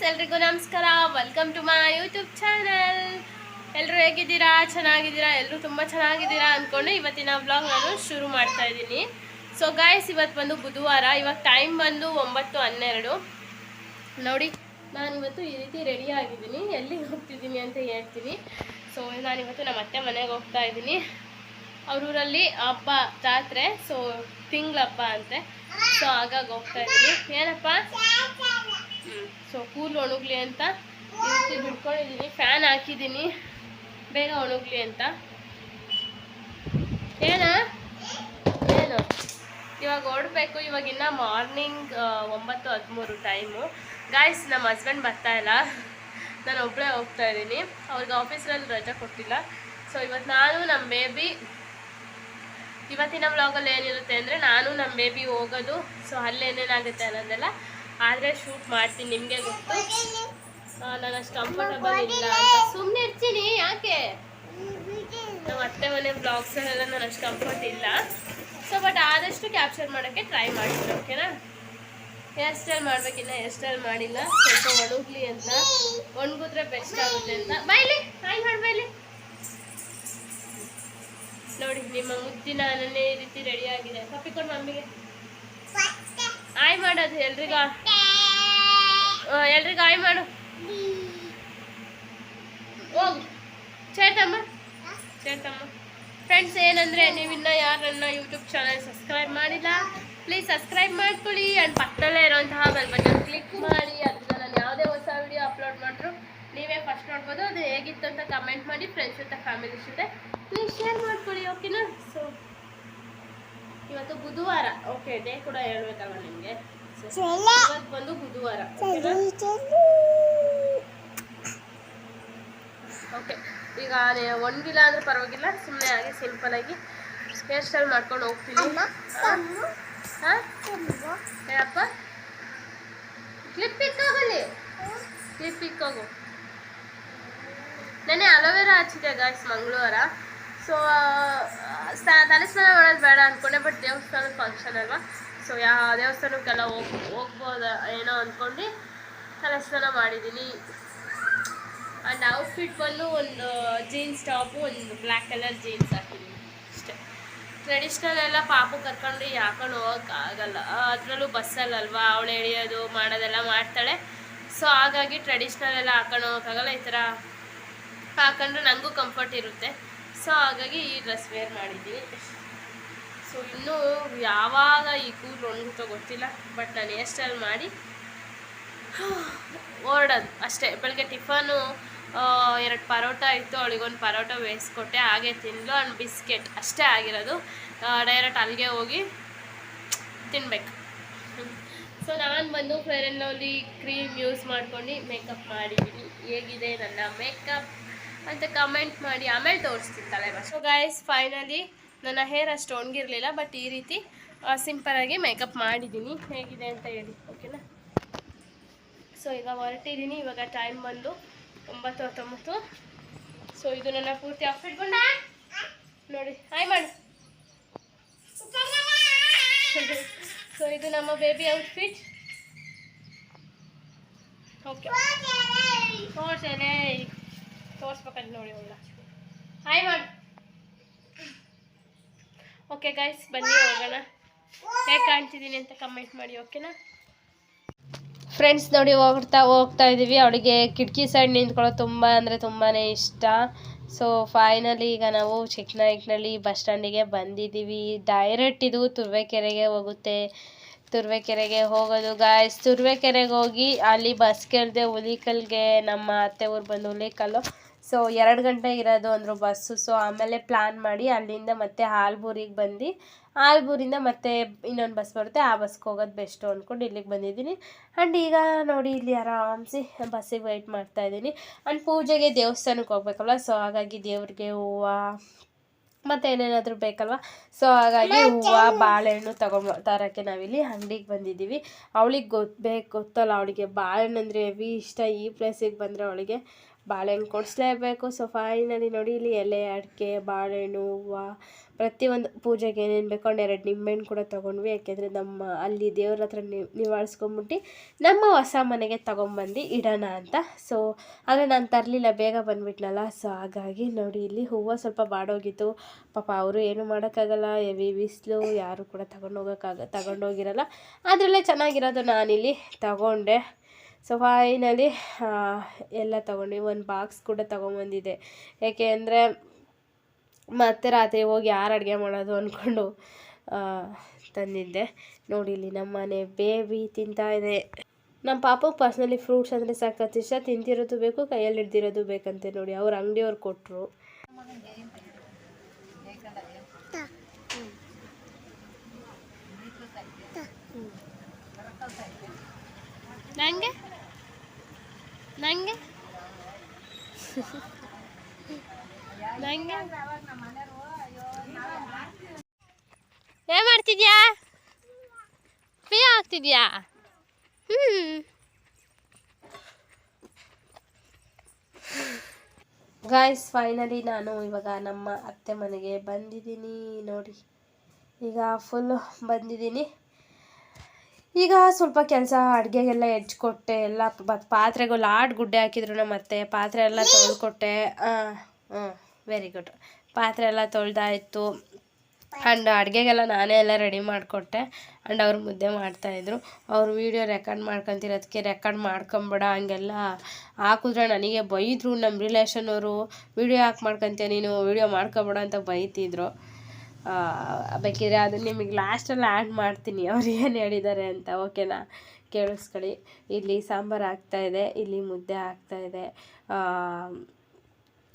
Friends ಎಲ್ರಿಗೂ ನಮಸ್ಕಾರ. Welcome to my YouTube channel ಎಲ್ಲರೂ ಹೇಗಿದ್ದೀರಾ? ಚೆನ್ನಾಗಿದ್ದೀರಾ? ಎಲ್ಲರೂ ತುಂಬ ಚೆನ್ನಾಗಿದ್ದೀರಾ ಅಂದ್ಕೊಂಡು ಇವತ್ತಿನ ಬ್ಲಾಗ್ ನಾನು ಶುರು ಮಾಡ್ತಾ ಇದ್ದೀನಿ. ಸೊ ಗಾಯಸ್ ಇವತ್ತು ಬಂದು ಬುಧವಾರ. ಇವಾಗ ಟೈಮ್ ಬಂದು ಒಂಬತ್ತು ಹನ್ನೆರಡು. ನೋಡಿ, ನಾನು ಇವತ್ತು ಈ ರೀತಿ ರೆಡಿ ಆಗಿದ್ದೀನಿ. ಎಲ್ಲಿಗೆ ಹೋಗ್ತಿದ್ದೀನಿ ಅಂತ ಹೇಳ್ತೀನಿ. ಸೊ ನಾನಿವತ್ತು ನಮ್ಮ ಅತ್ತೆ ಮನೆಗೆ ಹೋಗ್ತಾ ಇದ್ದೀನಿ. ಅವ್ರೂರಲ್ಲಿ ಹಬ್ಬ ಜಾತ್ರೆ. ಸೊ ತಿಂಗ್ಳ ಹಬ್ಬ ಅಂತೆ. ಸೊ ಹಾಗಾಗಿ ಹೋಗ್ತಾ ಇದ್ದೀನಿ. ಏನಪ್ಪ? ಸೊ ಕೂಲ್ ಒಣಗ್ಲಿ ಅಂತ ರೀತಿ ಬಿಟ್ಕೊಂಡಿದ್ದೀನಿ ಫ್ಯಾನ್ ಹಾಕಿದ್ದೀನಿ ಬೇಗ ಒಣಗ್ಲಿ ಅಂತ. ಏನ? ಏನು? ಇವಾಗ ಹೊರಡಬೇಕು ಇವಾಗ ಇನ್ನ ಮಾರ್ನಿಂಗ್ ಒಂಬತ್ತು ಹದಿಮೂರು ಟೈಮು ಗಾಯ್ಸ್ ನಮ್ಮ ಹಸ್ಬೆಂಡ್ ಬರ್ತಾ ಇಲ್ಲ. ನಾನು ಒಬ್ಬಳೇ ಹೋಗ್ತಾ ಇದ್ದೀನಿ. ಅವ್ರಿಗೆ ಆಫೀಸಲ್ಲಿ ರಜೆ ಕೊಟ್ಟಿಲ್ಲ. ಸೊ ಇವತ್ತು ನಾನು ನಮ್ಮ ಬೇಬಿ ಇವತ್ತಿನ ವ್ಲಾಗಲ್ಲಿ ಏನಿರುತ್ತೆ ಅಂದರೆ ನಾನು ನಮ್ಮ ಬೇಬಿ ಹೋಗೋದು. ಸೊ ಅಲ್ಲೇನೇನಾಗುತ್ತೆ ಅನ್ನೋದೆಲ್ಲ ಆದರೆ ಶೂಟ್ ಮಾಡ್ತೀನಿ ನಿಮಗೆ ಗೊತ್ತು? ನಾನು ಅಷ್ಟು ಕಂಫರ್ಟಬಲ್ ಇಲ್ಲ ಅಂತ. ಸುಮ್ಮನೆ ಇರ್ತೀನಿ ಯಾಕೆ? ನಮ್ಮ ಅತ್ತೆ ಮನೆ ಬ್ಲಾಗ್ಸಲ್ಲೆಲ್ಲ ನಾನು ಅಷ್ಟು ಕಂಫರ್ಟ್ ಇಲ್ಲ. ಸೊ ಬಟ್ ಆದಷ್ಟು ಕ್ಯಾಪ್ಚರ್ ಮಾಡೋಕ್ಕೆ ಟ್ರೈ ಮಾಡ್ತೀನಿ ಓಕೆನಾ ಹೇರ್ ಸ್ಟೈಲ್ ಮಾಡ್ಬೇಕಿನ್ನ ಹೇರ್ ಸ್ಟೈಲ್ ಮಾಡಿಲ್ಲ. ಸ್ವಲ್ಪ ಒಣಗ್ಲಿ ಅಂತ. ಒಣಗಿದ್ರೆ ಬೆಸ್ಟ್ ಆಗುತ್ತೆ ಅಂತ. ಬೈಲಿ ಹಾಯ್ ಮಾಡಿ ಬೈಲಿ ನೋಡಿ ನಿಮ್ಮ ಮುದ್ದಿನ ನನ್ನೇ ಈ ರೀತಿ ರೆಡಿ ಆಗಿದೆ. ಕಪ್ಪಿಕೊಂಡು ಮಮ್ಮಿಗೆ. ಆಯ್ ಮಾಡೋದು ಎಲ್ರಿಗ. ಎಲ್ರಿಗೂ ಆಯ್ ಮಾಡು. ಹೋಗು. ಚೇತಮ್ಮ. ಚೇತಮ್ಮ. ಫ್ರೆಂಡ್ಸ್ ಏನಂದರೆ ನೀವಿನ್ನ ಯಾರನ್ನ ಯೂಟ್ಯೂಬ್ ಚಾನಲ್ ಸಬ್ಸ್ಕ್ರೈಬ್ ಮಾಡಿಲ್ಲ ಪ್ಲೀಸ್ ಸಬ್ಸ್ಕ್ರೈಬ್ ಮಾಡ್ಕೊಳ್ಳಿ. ಆ್ಯಂಡ್ ಪಕ್ಕದಲ್ಲೇ ಇರೋಂತಹ ಬೆಲ್ ಬಟನ್ ಕ್ಲಿಕ್ ಮಾಡಿ. ಅದನ್ನ ನಾನು ಯಾವುದೇ ಹೊಸ ವಿಡಿಯೋ ಅಪ್ಲೋಡ್ ಮಾಡಿದ್ರು ನೀವೇ ಫಸ್ಟ್ ನೋಡ್ಬೋದು. ಅದು ಹೇಗಿತ್ತು ಅಂತ ಕಮೆಂಟ್ ಮಾಡಿ ಫ್ರೆಂಡ್ಸ್ ಜೊತೆ ಫ್ಯಾಮಿಲಿ ಜೊತೆ ಪ್ಲೀಸ್ ಶೇರ್ ಮಾಡ್ಕೊಳ್ಳಿ ಓಕೆನಾ ಸೊ ಇವತ್ತು ಬುಧವಾರ. ಓಕೆ ಡೇ ಕೂಡ ಹೇಳ್ಬೇಕಲ್ವ ನಿಮಗೆ? ಬಂದು ಬುಧವಾರ ಓಕೆ ಈಗ ಒಣಗಿಲ್ಲ ಅಂದ್ರೆ ಪರವಾಗಿಲ್ಲ ಸುಮ್ಮನೆ ಹಾಗೆ ಸಿಂಪಲ್ ಆಗಿ ಹೇರ್ ಸ್ಟೈಲ್ ಮಾಡ್ಕೊಂಡು ಹೋಗ್ತೀನಿ. ಹಾಂ? ಹೇಳಪ್ಪ ಕ್ಲಿಪ್ ಇಕ್ಕೋಗಲಿ ಕ್ಲಿಪ್ ಇಕ್ಕೋಗು ನೆನೆ ಅಲೋವೆರಾ ಹಚ್ಚಿದೆ ಗಾಯ್ಸ್ ಮಂಗಳವಾರ. ಸೊ ತಲೆ ಸ್ನಾನ ಮಾಡೋದು ಬೇಡ ಅಂದ್ಕೊಂಡೆ ಬಟ್ ದೇವಸ್ಥಾನದ ಫಂಕ್ಷನ್ ಅಲ್ವಾ? ಸೊ ಯಾವ ದೇವಸ್ಥಾನಕ್ಕೆಲ್ಲ ಹೋಗ್, ಹೋಗ್ಬೋದ ಏನೋ ಅಂದ್ಕೊಂಡು ತಲಸ್ನಾನ ಮಾಡಿದ್ದೀನಿ ಆ್ಯಂಡ್ ಔಟ್ಫಿಟ್ ಬಂದು ಒಂದು ಜೀನ್ಸ್ ಟಾಪು ಒಂದು ಬ್ಲ್ಯಾಕ್ ಕಲರ್ ಜೀನ್ಸ್ ಹಾಕಿದ್ದೀನಿ ಅಷ್ಟೇ. ಟ್ರೆಡಿಷ್ನಲ್ ಎಲ್ಲ ಪಾಪು ಕರ್ಕೊಂಡು ಹಾಕೊಂಡು ಹೋಗೋಕ್ಕಾಗಲ್ಲ ಅದರಲ್ಲೂ ಬಸ್ಸಲ್ಲಲ್ವಾ ಅವಳು ಎಳೆಯೋದು, ಮಾಡೋದೆಲ್ಲ ಮಾಡ್ತಾಳೆ. ಸೊ ಹಾಗಾಗಿ ಟ್ರೆಡಿಷ್ನಲ್ ಎಲ್ಲ ಹಾಕೊಂಡು ಹೋಗೋಕ್ಕಾಗಲ್ಲ ಈ ಥರ ಹಾಕೊಂಡ್ರೆ ನನಗೂ ಕಂಫರ್ಟ್ ಇರುತ್ತೆ. ಸೊ ಹಾಗಾಗಿ ಈ ಡ್ರೆಸ್ ವೇರ್ ಮಾಡಿದ್ದೀನಿ ಸೊ ಇನ್ನೂ ಯಾವಾಗ ಈ ಕೂದಲು ಒಣಗುತ್ತೋ ಗೊತ್ತಿಲ್ಲ ಬಟ್ ನಾನು ಹೇರ್ ಸ್ಟೈಲ್ ಮಾಡಿ ಓಡೋದು ಅಷ್ಟೇ. ಬೆಳಗ್ಗೆ ಟಿಫನು ಎರಡು ಪರೋಟ ಇತ್ತು, ಅವಳಿಗೊಂದು ಪರೋಟ ಬೇಯಿಸ್ಕೊಟ್ಟೆ, ಹಾಗೆ ತಿನ್ಲು ಆ್ಯಂಡ್ ಬಿಸ್ಕೆಟ್ ಅಷ್ಟೇ ಆಗಿರೋದು. ಡೈರೆಕ್ಟ್ ಅಲ್ಲಿಗೆ ಹೋಗಿ ತಿನ್ಬೇಕು. ಸೊ ನಾನು ಬಂದು ಫೇರ್ ಕ್ರೀಮ್ ಯೂಸ್ ಮಾಡ್ಕೊಂಡು ಮೇಕಪ್ ಮಾಡಿದ್ದೀನಿ ಹೇಗಿದೆ ನನ್ನ ಮೇಕಪ್ ಅಂತ ಕಮೆಂಟ್ ಮಾಡಿ, ಆಮೇಲೆ ತೋರಿಸ್ತೀನಿ ತಲೆ ಸೊ ಗಾಯ್ಸ್ ಫೈನಲಿ ನನ್ನ ಹೇರ್ ಅಷ್ಟು ಒಣಗಿರಲಿಲ್ಲ ಬಟ್ ಈ ರೀತಿ ಸಿಂಪಲಾಗಿ ಮೇಕಪ್ ಮಾಡಿದ್ದೀನಿ. ಹೇಗಿದೆ ಅಂತ ಹೇಳಿ ಓಕೆನಾ ಸೊ ಈಗ ಹೊರಟಿದ್ದೀನಿ, ಇವಾಗ ಟೈಮ್ ಬಂದು ಒಂಬತ್ತು ಹತ್ತೊಂಬತ್ತು. ಸೊ ಇದು ನನ್ನ ಪೂರ್ತಿ ಔಟ್ಫಿಟ್ ಬಂದ ನೋಡಿ ಹಾಯ್ ಮಾಡಿ. ಸೊ ಇದು ನಮ್ಮ ಬೇಬಿ ಔಟ್ಫಿಟ್ ಓಕೆ ತೋರ್ಸೇನೆ ತೋರ್ಸ್ಬೇಕಂತ ನೋಡಿ ಅವಳ ಹಾಯ್ ಮಾಡು. ಓಕೆ ಗಾಯ್ಸ್ ಬನ್ನಿ, ಹೋಗೋಣ. ಹೇಗೆ ಕಾಣ್ತಿದ್ದೀನಿ ಅಂತ ಕಮೆಂಟ್ ಮಾಡಿ ಓಕೆನಾ ಫ್ರೆಂಡ್ಸ್ ನೋಡಿ ಹೋಗ್ತಾ ಹೋಗ್ತಾ ಇದ್ದೀವಿ ಅವಳಿಗೆ ಕಿಟಕಿ ಸೈಡ್ ನಿಂತ್ಕೊಳ್ಳೋದು ತುಂಬ ಅಂದರೆ ತುಂಬಾ ಇಷ್ಟ. ಸೊ ಫೈನಲಿ ಈಗ ನಾವು ಚಿಕ್ಕನಾಯಕ್ನಲ್ಲಿ ಬಸ್ ಸ್ಟ್ಯಾಂಡಿಗೆ ಬಂದಿದ್ದೀವಿ. ಡೈರೆಕ್ಟ್ ಇದು ತುರ್ವೆಕೆರೆಗೆ ಹೋಗುತ್ತೆ. ತುರ್ವೆಕೆರೆಗೆ ಹೋಗೋದು. ಗಾಯ್ಸ್ ತುರುವೇಕೆರೆಗೆ ಹೋಗಿ ಅಲ್ಲಿ ಬಸ್ ಕೇಳಿದೆ ಹುಲಿಕಲ್ಗೆ ನಮ್ಮ ಅತ್ತೆ ಊರು ಬಂದು ಹುಲಿಕಲ್ಲು ಸೊ ಎರಡು ಗಂಟೆ ಇರೋದು ಅಂದರು ಬಸ್ಸು ಸೊ ಆಮೇಲೆ ಪ್ಲ್ಯಾನ್ ಮಾಡಿ ಅಲ್ಲಿಂದ ಮತ್ತೆ ಆಲ್ಬೂರಿಗೆ ಬಂದು ಆಲ್ಬೂರಿಂದ ಮತ್ತೆ ಇನ್ನೊಂದು ಬಸ್ ಬರುತ್ತೆ. ಆ ಬಸ್ಗೆ ಹೋಗೋದು ಬೆಸ್ಟು ಅಂದ್ಕೊಂಡು ಇಲ್ಲಿಗೆ ಬಂದಿದ್ದೀನಿ. ಆ್ಯಂಡ್ ಈಗ ನೋಡಿ ಇಲ್ಲಿ ಆರಾಮ್ಸಿ ಬಸ್ಸಿಗೆ ವೆಯ್ಟ್ ಮಾಡ್ತಾ ಇದ್ದೀನಿ. ಆ್ಯಂಡ್ ಪೂಜೆಗೆ ದೇವಸ್ಥಾನಕ್ಕೆ ಹೋಗ್ಬೇಕಲ್ವ? ಸೊ ಹಾಗಾಗಿ ದೇವ್ರಿಗೆ ಹೂವು ಮತ್ತು ಏನೇನಾದರೂ ಬೇಕಲ್ವ? ಸೊ ಹಾಗಾಗಿ ಹೂವು, ಬಾಳೆಹಣ್ಣು ತಗೊಂಬ ತರೋಕ್ಕೆ ನಾವಿಲ್ಲಿ ಅಂಗಡಿಗೆ ಬಂದಿದ್ದೀವಿ. ಅವಳಿಗೆ ಗೊತ್ತಬೇಕು ಗೊತ್ತಲ್ಲ ಅವಳಿಗೆ. ಬಾಳೆಹಣ್ಣು ಅಂದರೆ ಹೆವಿ ಇಷ್ಟ. ಈ ಪ್ಲೇಸಿಗೆ ಬಂದರೆ ಅವಳಿಗೆ ಬಾಳೆಹಣ್ಣು ಕೊಡಿಸ್ಲೇಬೇಕು. ಸೊ ಫೈನಲಿ ನೋಡಿ ಇಲ್ಲಿ ಎಲೆ, ಅಡಿಕೆ, ಬಾಳೆಹಣ್ಣು, ಹೂವು, ಪ್ರತಿಯೊಂದು ಪೂಜೆಗೆ ಏನೇನು ಬೇಕೋ ಎರಡು ನಿಂಬೆಹಣ್ಣು ಕೂಡ ತೊಗೊಂಡ್ವಿ. ಯಾಕೆಂದರೆ ನಮ್ಮ ಅಲ್ಲಿ ದೇವ್ರ ಹತ್ರ ನಿವಾಳಿಸ್ಕೊಂಬಿಟ್ಟು ನಮ್ಮ ಹೊಸ ಮನೆಗೆ ತೊಗೊಂಬಂದು ಇಡೋಣ ಅಂತ. ಸೊ ಆದರೆ ನಾನು ತರಲಿಲ್ಲ, ಬೇಗ ಬಂದುಬಿಟ್ನಲ್ಲ. ಸೊ ಹಾಗಾಗಿ ನೋಡಿ ಇಲ್ಲಿ ಹೂವು ಸ್ವಲ್ಪ ಬಾಡೋಗಿತ್ತು. ಪಾಪ ಅವರು ಏನು ಮಾಡೋಕ್ಕಾಗಲ್ಲ. ಎವಿ ಬಿಸಿಲು, ಯಾರು ಕೂಡ ತಗೊಂಡೋಗೋಕ್ಕಾಗ ತಗೊಂಡೋಗಿರಲ್ಲ ಅದರಲ್ಲೇ ಚೆನ್ನಾಗಿರೋದು ನಾನಿಲ್ಲಿ ತಗೊಂಡೆ. ಸೊ ಫೈನಲಿ ಎಲ್ಲ ತೊಗೊಂಡು, ಒಂದು ಬಾಕ್ಸ್ ಕೂಡ ತೊಗೊಂಬಂದಿದ್ದೆ. ಯಾಕೆ ಅಂದರೆ, ಮತ್ತೆ ರಾತ್ರಿ ಹೋಗಿ ಯಾರು ಅಡುಗೆ ಮಾಡೋದು ಅಂದ್ಕೊಂಡು ತಂದಿದ್ದೆ. ನೋಡಿ ಇಲ್ಲಿ ನಮ್ಮನೆ ಬೇಬಿ ತಿಂತಾ ಇದೆ. ನಮ್ಮ ಪಾಪ ಪರ್ಸ್ನಲಿ ಫ್ರೂಟ್ಸ್ ಅಂದರೆ ಸಾಕತ್ತು ಇಷ್ಟ. ತಿಂತಿರೋದು ಬೇಕು, ಕೈಯಲ್ಲಿ ಹಿಡ್ದಿರೋದು ಬೇಕಂತೆ ನೋಡಿ. ಅವ್ರ ಅಂಗಡಿಯವ್ರು ಕೊಟ್ಟರು ನಂಗೆ? ನಂಗೆ? ನಂಗೆ? ಏನ್ ಮಾಡ್ತಿದ್ಯಾ? ಫ್ರೀ ಆಗ್ತಿದ್ಯಾ? ಹ್ಮ್. ಗಾಯ್ಸ್ ಫೈನಲಿ ನಾನು ಇವಾಗ ನಮ್ಮ ಅತ್ತೆ ಮನೆಗೆ ಬಂದಿದ್ದೀನಿ ನೋಡಿ. ಈಗ ಫುಲ್ಲು ಬಂದಿದ್ದೀನಿ. ಈಗ ಸ್ವಲ್ಪ ಕೆಲಸ, ಅಡುಗೆಗೆಲ್ಲ ಹೆಚ್ಕೊಟ್ಟೆ, ಎಲ್ಲ ಪಾತ್ರೆಗಳು ಪಾತ್ರೆಗೂ ಲಾಡ್ ಗುಡ್ಡೆ ಹಾಕಿದ್ರು ಮತ್ತೆ ಪಾತ್ರೆ ಎಲ್ಲ ತೊಳ್ಕೊಟ್ಟೆ. ವೆರಿ ಗುಡ್ ಪಾತ್ರೆ ಎಲ್ಲ ತೊಳ್ದಾಯಿತು. ಆ್ಯಂಡ್ ಅಡುಗೆಗೆಲ್ಲ ನಾನೇ ಎಲ್ಲ ರೆಡಿ ಮಾಡಿಕೊಟ್ಟೆ. ಆ್ಯಂಡ್ ಅವ್ರು ಮುದ್ದೆ ಮಾಡ್ತಾಯಿದ್ರು ಅವ್ರು ವೀಡಿಯೋ ರೆಕಾರ್ಡ್ ಮಾಡ್ಕೊತಿರೋದಕ್ಕೆ ರೆಕಾರ್ಡ್ ಮಾಡ್ಕೊಂಬೇಡ, ಹಂಗೆಲ್ಲ ಹಾಕಿದ್ರೆ ನನಗೆ ಬೈದರು. ನಮ್ಮ ರಿಲೇಷನವರು ವೀಡಿಯೋ ಹಾಕಿ ಮಾಡ್ಕೊತೀಯ ನೀನು? ವೀಡಿಯೋ ಮಾಡ್ಕೊಬೇಡ ಅಂತ ಬೈತಿದ್ರು. ಬೇಕಿದ್ರೆ ಅದು ನಿಮಗೆ ಲಾಸ್ಟಲ್ಲಿ ಆ್ಯಡ್ ಮಾಡ್ತೀನಿ. ಅವ್ರು ಏನು ಹೇಳಿದ್ದಾರೆ ಅಂತ ಓಕೆನಾ ಕೇಳಿಸ್ಕೊಳ್ಳಿ. ಇಲ್ಲಿ ಸಾಂಬಾರು ಆಗ್ತಾಯಿದೆ ಇಲ್ಲಿ ಮುದ್ದೆ ಆಗ್ತಾಯಿದೆ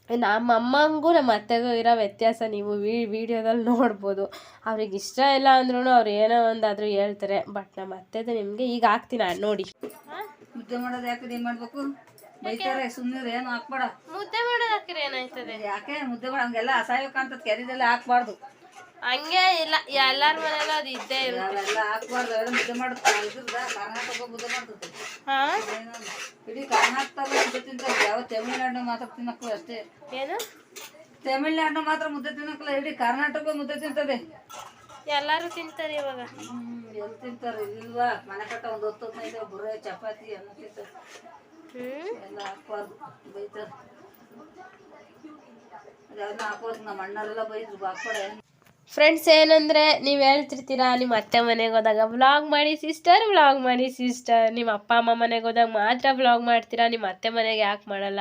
ನಮ್ಮ ಅಮ್ಮಂಗೂ ನಮ್ಮ ಅತ್ತೆಗೂ ಇರೋ ವ್ಯತ್ಯಾಸ ನೀವು ವಿಡಿಯೋದಲ್ಲಿ ನೋಡ್ಬೋದು. ಅವ್ರಿಗೆ ಇಷ್ಟ ಇಲ್ಲ ಅಂದ್ರೂ ಅವ್ರು ಏನೋ ಒಂದಾದರೂ ಹೇಳ್ತಾರೆ. ಬಟ್ ನಮ್ಮ ಅತ್ತೆದು ನಿಮಗೆ ಈಗ ಹಾಕ್ತೀನಿ ನೋಡಿ. ಮುದ್ದೆ ಮಾಡೋದು ಯಾಕೆ ಏನು ಮಾಡ್ಬೇಕು? ಬೈತಾರೆ ಸುಮ್ಮನೆ ಏನು ಹಾಕ್ಬೇಡ. ಮುದ್ದೆ ಮಾಡೋದು ಹಾಕಿದ್ರೆ ಏನಾಯ್ತದೆ? ಯಾಕೆ ಮುದ್ದೆ ಮಾಡೋ ಹಂಗೆಲ್ಲ ಅಸಹ್ಯ ಅಂತ ಕೆರೆದೆಲ್ಲ ಹಾಕ್ಬಾರ್ದು. ಹಂಗೆ ಇಲ್ಲ ಎಲ್ಲಾರ ಮನೇಲೂ ಅದು ಇದ್ದೇ ಇರುತ್ತೆ ಅವೆಲ್ಲ ಹಾಕ್ಬಾರ್ದು ಅವೆಲ್ಲ ಮುದ್ದೆ ಮಾಡ್ತಾರೆ ಇದ್ರದ ಕರ್ನಾಟಕ ಮುದ್ದೆ ಮಾಡ್ತದೆ ಹಾಂ. ಇಡೀ ಕರ್ನಾಟಕ ಮುದ್ದೆ ತಿಂತಾರೆ. ಯಾವ ತಮಿಳ್ನಾಡು ಮಾತ್ರ ತಿನ್ನಕ್ಕೂ ಅಷ್ಟೇ. ಏನು? ತಮಿಳ್ನಾಡು ಮಾತ್ರ ಮುದ್ದೆ ತಿನ್ನಕ್ಕಲ್ಲ ಇಡೀ ಕರ್ನಾಟಕ ಮುದ್ದೆ ತಿಂತದೆ ಎಲ್ಲರೂ ತಿಂತಾರೆ ಇವಾಗ. ಎಲ್ಲಿ ತಿಂತಾರೆ ಇಲ್ವಾ? ಮನೆ ಕಟ್ಟ ಒಂದು ಹೊತ್ತು ಹೊತ್ತು ಬುರ್ರೆ ಚಪಾತಿ ಅನ್ನ ತಿಂತಾರೆ. ಎಲ್ಲ ಹಾಕ್ಬಾರ್ದು ಬೈತಾರೆ. ಅದೆಲ್ಲ ಹಾಕೋದು ನಮ್ಮ ಅಣ್ಣರೆಲ್ಲ ಬೈದ್ರು ಹಾಕ್ಬೇಡ. ಫ್ರೆಂಡ್ಸ್ ಏನಂದರೆ ನೀವು ಹೇಳ್ತಿರ್ತೀರಾ, ನಿಮ್ಮ ಅತ್ತೆ ಮನೆಗೆ ಹೋದಾಗ ವ್ಲಾಗ್ ಮಾಡಿ ಸಿಸ್ಟರ್ ವ್ಲಾಗ್ ಮಾಡಿ ಸಿಸ್ಟರ್ ನಿಮ್ಮ ಅಪ್ಪ, ಅಮ್ಮ ಮನೆಗೆ ಹೋದಾಗ ಮಾತ್ರ ವ್ಲಾಗ್ ಮಾಡ್ತೀರಾ, ನಿಮ್ಮ ಅತ್ತೆ ಮನೆಗೆ ಯಾಕೆ ಮಾಡಲ್ಲ?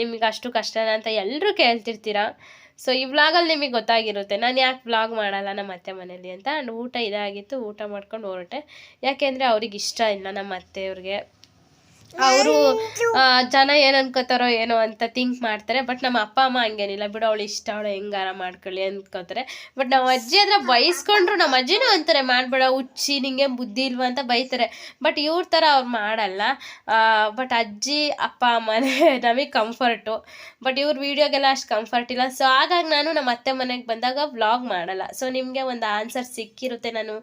ನಿಮಗೆ ಅಷ್ಟು ಕಷ್ಟನಾ ಅಂತ ಎಲ್ಲರೂ ಕೇಳ್ತಿರ್ತೀರಾ? ಸೊ ಈ ವ್ಲಾಗಲ್ಲಿ ನಿಮಗೆ ಗೊತ್ತಾಗಿರುತ್ತೆ, ನಾನು ಯಾಕೆ ವ್ಲಾಗ್ ಮಾಡಲ್ಲ ನಮ್ಮ ಅತ್ತೆ ಮನೇಲಿ ಅಂತ. ಆ್ಯಂಡ್ ಊಟ ಇದಾಗಿತ್ತು, ಊಟ ಮಾಡ್ಕೊಂಡು ಹೊರಟೆ. ಯಾಕೆಂದರೆ ಅವ್ರಿಗೆ ಇಷ್ಟ ಇಲ್ಲ ನಮ್ಮ ಅತ್ತೆಯವ್ರಿಗೆ. ಅವರು ಜನ ಏನು ಅನ್ಕೋತಾರೋ ಏನೋ ಅಂತ ಥಿಂಕ್ ಮಾಡ್ತಾರೆ ಬಟ್ ನಮ್ಮ ಅಪ್ಪ ಅಮ್ಮ ಹಂಗೇನಿಲ್ಲ. ಬಿಡು ಅವಳು ಇಷ್ಟ ಅವಳು ಹೆಂಗಾರ ಮಾಡ್ಕೊಳ್ಳಿ ಅನ್ಕೋತಾರೆ. ಬಟ್ ನಮ್ಮ ಅಜ್ಜಿ ಹತ್ರ ಬೈಸ್ಕೊಂಡ್ರು ನಮ್ಮ ಅಜ್ಜಿನೂ ಅಂತಾರೆ ಮಾಡಬೇಡ ಹುಚ್ಚಿ ನಿಂಗೆ ಬುದ್ಧಿ ಇಲ್ವ? ಅಂತ ಬೈತಾರೆ. ಬಟ್ ಇವ್ರ ಥರ ಅವ್ರು ಮಾಡಲ್ಲ. ಬಟ್ ಅಜ್ಜಿ ಅಪ್ಪ ಅಮ್ಮನೆ ನಮಗೆ ಕಂಫರ್ಟು ಬಟ್ ಇವ್ರ ವೀಡಿಯೋಗೆಲ್ಲ ಅಷ್ಟು ಕಂಫರ್ಟ್ ಇಲ್ಲ. ಸೊ ಹಾಗಾಗಿ ನಾನು ನಮ್ಮ ಅತ್ತೆ ಮನೆಗೆ ಬಂದಾಗ ವ್ಲಾಗ್ ಮಾಡಲ್ಲ. ಸೊ ನಿಮಗೆ ಒಂದು ಆನ್ಸರ್ ಸಿಕ್ಕಿರುತ್ತೆ. ನಾನು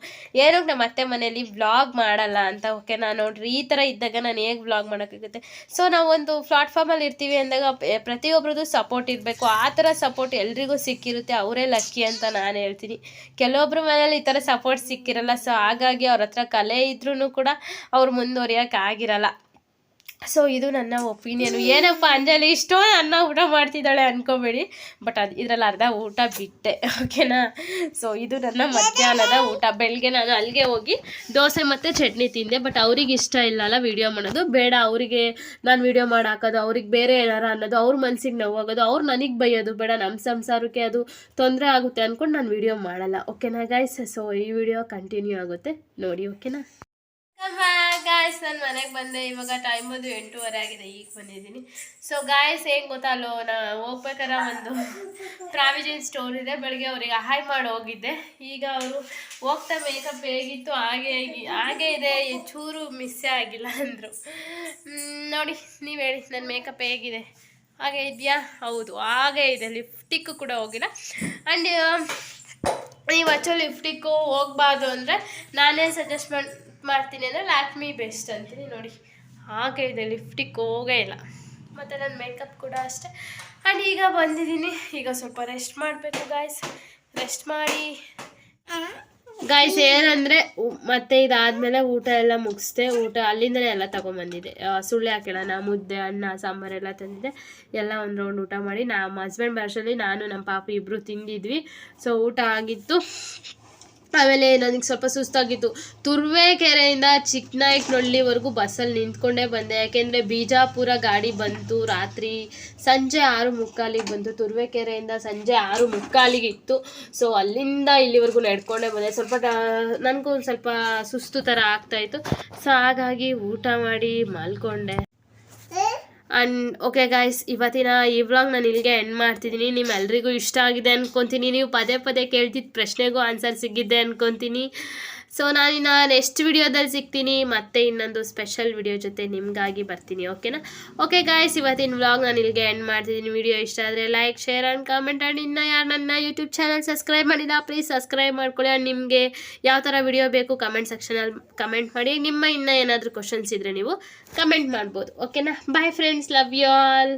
ಏನಕ್ಕೆ ನಮ್ಮ ಅತ್ತೆ ಮನೇಲಿ ವ್ಲಾಗ್ ಮಾಡಲ್ಲ ಅಂತ. ಓಕೆ ನಾನು ನೋಡ್ರಿ ಈ ಥರ ಇದ್ದಾಗ ನಾನು ಹೇಗೆ ವ್ಲಾಗ್ ಮಾಡೋಕ್ಕಾಗುತ್ತೆ. ಸೊ ನಾವು ಒಂದು ಪ್ಲಾಟ್ಫಾರ್ಮಲ್ಲಿ ಇರ್ತೀವಿ ಅಂದಾಗ ಪ್ರತಿಯೊಬ್ಬರದ್ದು ಸಪೋರ್ಟ್ ಇರಬೇಕು. ಆ ಥರ ಸಪೋರ್ಟ್ ಎಲ್ರಿಗೂ ಸಿಕ್ಕಿರುತ್ತೆ. ಅವರೇ ಲಕ್ಕಿ ಅಂತ ನಾನು ಹೇಳ್ತೀನಿ. ಕೆಲವೊಬ್ಬರ ಮನೇಲಿ ಈ ಥರ ಸಪೋರ್ಟ್ ಸಿಕ್ಕಿರಲ್ಲ. ಸೊ ಹಾಗಾಗಿ ಅವ್ರ ಹತ್ರ ಕಲೆ ಇದ್ರೂ ಕೂಡ ಅವ್ರು ಮುಂದುವರಿಯೋಕೆ ಆಗಿರಲ್ಲ. ಸೊ ಇದು ನನ್ನ ಒಪಿನಿಯನು ಏನಪ್ಪ ಅಂಜಲಿ ಇಷ್ಟೋ ಅನ್ನ ಊಟ ಮಾಡ್ತಿದ್ದಾಳೆ ಅನ್ಕೋಬೇಡಿ. ಬಟ್ ಅದು ಇದರಲ್ಲಿ ಅರ್ಧ ಊಟ ಬಿಟ್ಟೆ. ಓಕೆನಾ ಸೊ ಇದು ನನ್ನ ಮಧ್ಯಾಹ್ನದ ಊಟ. ಬೆಳಗ್ಗೆ ನಾನು ಅಲ್ಲಿಗೆ ಹೋಗಿ ದೋಸೆ ಮತ್ತು ಚಟ್ನಿ ತಿಂದೆ. ಬಟ್ ಅವ್ರಿಗೆ ಇಷ್ಟ ಇಲ್ಲಲ್ಲ ವೀಡಿಯೋ ಮಾಡೋದು. ಬೇಡ, ಅವರಿಗೆ ನಾನು ವೀಡಿಯೋ ಮಾಡಿ ಹಾಕೋದು ಅವ್ರಿಗೆ ಬೇರೆ ಏನಾರ ಅನ್ನೋದು, ಅವ್ರ ಮನ್ಸಿಗೆ ನೋವಾಗೋದು, ಅವ್ರು ನನಗೆ ಬೈಯೋದು. ಬೇಡ ನಮ್ಮ ಸಂಸಾರಕ್ಕೆ ಅದು ತೊಂದರೆ ಆಗುತ್ತೆ ಅಂದ್ಕೊಂಡು ನಾನು ವೀಡಿಯೋ ಮಾಡಲ್ಲ. ಓಕೆನಾ ಗಾಯ್ಸ್ ಸೊ ಈ ವಿಡಿಯೋ ಕಂಟಿನ್ಯೂ ಆಗುತ್ತೆ. ನೋಡಿ ಓಕೆನಾ ಗಾಯ್ಸ್ ನಾನು ಮನೆಗೆ ಬಂದೆ. ಇವಾಗ ಟೈಮ್ ಬಂದು ಎಂಟೂವರೆ ಆಗಿದೆ. ಈಗ ಬಂದಿದ್ದೀನಿ. ಸೊ ಗಾಯ್ಸ್ ಏನು ಗೊತ್ತಲ್ಲೋ, ನಾ ಹೋಗ್ಬೇಕಾದ್ರೆ ಒಂದು ಪ್ರಾವಿಜನ್ ಸ್ಟೋರ್ ಇದೆ. ಬೆಳಗ್ಗೆ ಅವ್ರಿಗೆ ಹಾಯ್ ಮಾಡಿ ಹೋಗಿದ್ದೆ. ಈಗ ಅವರು ಹೋಗ್ತಾ ಮೇಕಪ್ ಹೇಗಿತ್ತು, ಹಾಗೆ ಹಾಗೆ ಇದೆ. ಚೂರು ಮಿಸ್ಸೇ ಆಗಿಲ್ಲ ಅಂದರು. ನೋಡಿ, ನೀವು ಹೇಳಿ ನನ್ನ ಮೇಕಪ್ ಹೇಗಿದೆ? ಹಾಗೆ ಇದೆಯಾ? ಹೌದು, ಹಾಗೆ ಇದೆ. ಲಿಫ್ಟಿಕ್ಕು ಕೂಡ ಹೋಗಿಲ್ಲ. ಆ್ಯಂಡ್ ನೀವು ಆ್ಯಕ್ಚುಲಿ ಲಿಫ್ಟಿಕ್ಕು ಹೋಗ್ಬಾರ್ದು ಅಂದರೆ ನಾನೇ ಸಜೆಸ್ಟ್ ಮಾಡಿ, ಮಾಡ್ತೀನಿ ಅಂದರೆ ಲ್ಯಾಕ್ಮಿ ಬೆಸ್ಟ್ ಅಂತೀನಿ ನೋಡಿ. ಹಾಗೆ ಇದೆ ಲಿಫ್ಟಿಕ್ ಹೋಗೇ ಇಲ್ಲ. ಮತ್ತು ನನ್ನ ಮೇಕಪ್ ಕೂಡ ಅಷ್ಟೇ. ಆ್ಯಂಡ್ ಈಗ ಬಂದಿದ್ದೀನಿ. ಈಗ ಸ್ವಲ್ಪ ರೆಸ್ಟ್ ಮಾಡಬೇಕು ಗಾಯ್ಸ್ ರೆಸ್ಟ್ ಮಾಡಿ. ಗಾಯ್ಸ್ ಏನಂದ್ರೆ ಮತ್ತೆ ಇದಾದ್ಮೇಲೆ ಊಟ ಎಲ್ಲ ಮುಗಿಸ್ದೆ. ಊಟ ಅಲ್ಲಿಂದಲೇ ಎಲ್ಲ ತಗೊಂಡ್ಬಂದಿದ್ದೆ ಸುಳ್ಳು ಹಾಕಿಡೋಣ ಮುದ್ದೆ, ಅನ್ನ ಸಾಂಬಾರೆಲ್ಲ ತಂದಿದ್ದೆ. ಎಲ್ಲ ಒಂದು ರೌಂಡ್ ಊಟ ಮಾಡಿ ನಮ್ಮ ಹಸ್ಬೆಂಡ್ ಬರೋಷ್ಟರಲ್ಲಿ ನಾನು ನಮ್ಮ ಪಾಪು ಇಬ್ಬರು ತಿಂದಿದ್ವಿ. ಸೊ ಊಟ ಆಗಿತ್ತು. ಆಮೇಲೆ ನನಗೆ ಸ್ವಲ್ಪ ಸುಸ್ತಾಗಿತ್ತು. ತುರುವೇಕೆರೆಯಿಂದ ಚಿಕ್ಕನಾಯಕನಹಳ್ಳಿವರೆಗೂ ಬಸ್ಸಲ್ಲಿ ನಿಂತ್ಕೊಂಡೇ ಬಂದೆ. ಯಾಕೆಂದರೆ ಬಿಜಾಪುರ ಗಾಡಿ ಬಂತು ರಾತ್ರಿ ಸಂಜೆ ಆರು ಮುಕ್ಕಾಲಿಗೆ ಬಂತು. ತುರುವೇಕೆರೆಯಿಂದ ಸಂಜೆ ಆರು ಮುಕ್ಕಾಲಿಗೆ ಇತ್ತು. ಸೊ ಅಲ್ಲಿಂದ ಇಲ್ಲಿವರೆಗೂ ನಡ್ಕೊಂಡೇ ಬಂದೆ. ಸ್ವಲ್ಪ ನನಗೂ ಸ್ವಲ್ಪ ಸುಸ್ತು ಥರ ಆಗ್ತಾಯಿತ್ತು ಸೊ ಹಾಗಾಗಿ ಊಟ ಮಾಡಿ ಮಲ್ಕೊಂಡೆ. ಅಂಡ್ ಓಕೆ ಗಾಯ್ಸ್ ಇವತ್ತಿನ ಈ ವ್ಲಾಗ್ ನಾನು ಇಲ್ಲಿಗೆ ಎಂಡ್ ಮಾಡ್ತಿದ್ದೀನಿ ನಿಮ್ಮೆಲ್ರಿಗೂ ಇಷ್ಟ ಆಗಿದೆ ಅನ್ಕೊತೀನಿ. ನೀವು ಪದೇ ಪದೇ ಕೇಳ್ತಿದ್ದ ಪ್ರಶ್ನೆಗೂ ಆನ್ಸರ್ ಸಿಕ್ಕಿದ್ದೆ ಅನ್ಕೊತೀನಿ. ಸೊ ನಾನಿನ್ನ ನೆಕ್ಸ್ಟ್ ವಿಡಿಯೋದಲ್ಲಿ ಸಿಗ್ತೀನಿ. ಮತ್ತೆ ಇನ್ನೊಂದು ಸ್ಪೆಷಲ್ ವಿಡಿಯೋ ಜೊತೆ ನಿಮಗಾಗಿ ಬರ್ತೀನಿ ಓಕೆನಾ ಓಕೆ ಗಾಯ್ಸ್ ಇವತ್ತಿನ ವ್ಲಾಗ್ ನಾನು ಇಲ್ಲಿಗೆ ಎಂಡ್ ಮಾಡ್ತಿದ್ದೀನಿ. ವಿಡಿಯೋ ಇಷ್ಟ ಆದರೆ like share and comment and ಇನ್ನು ಯಾರು ನನ್ನ ಯೂಟ್ಯೂಬ್ ಚಾನಲ್ ಸಬ್ಸ್ಕ್ರೈಬ್ ಮಾಡಿಲ್ಲ ಪ್ಲೀಸ್ ಸಬ್ಸ್ಕ್ರೈಬ್ ಮಾಡ್ಕೊಳ್ಳಿ. ಆ್ಯಂಡ್ ನಿಮಗೆ ಯಾವ ಥರ ವಿಡಿಯೋ ಬೇಕು ಕಮೆಂಟ್ ಸೆಕ್ಷನಲ್ಲಿ ಕಮೆಂಟ್ ಮಾಡಿ. ನಿಮ್ಮ ಇನ್ನೂ ಏನಾದರೂ ಕ್ವಶನ್ಸ್ ಇದ್ದರೆ ನೀವು ಕಮೆಂಟ್ ಮಾಡ್ಬೋದು ಓಕೆನಾ bye friends love you all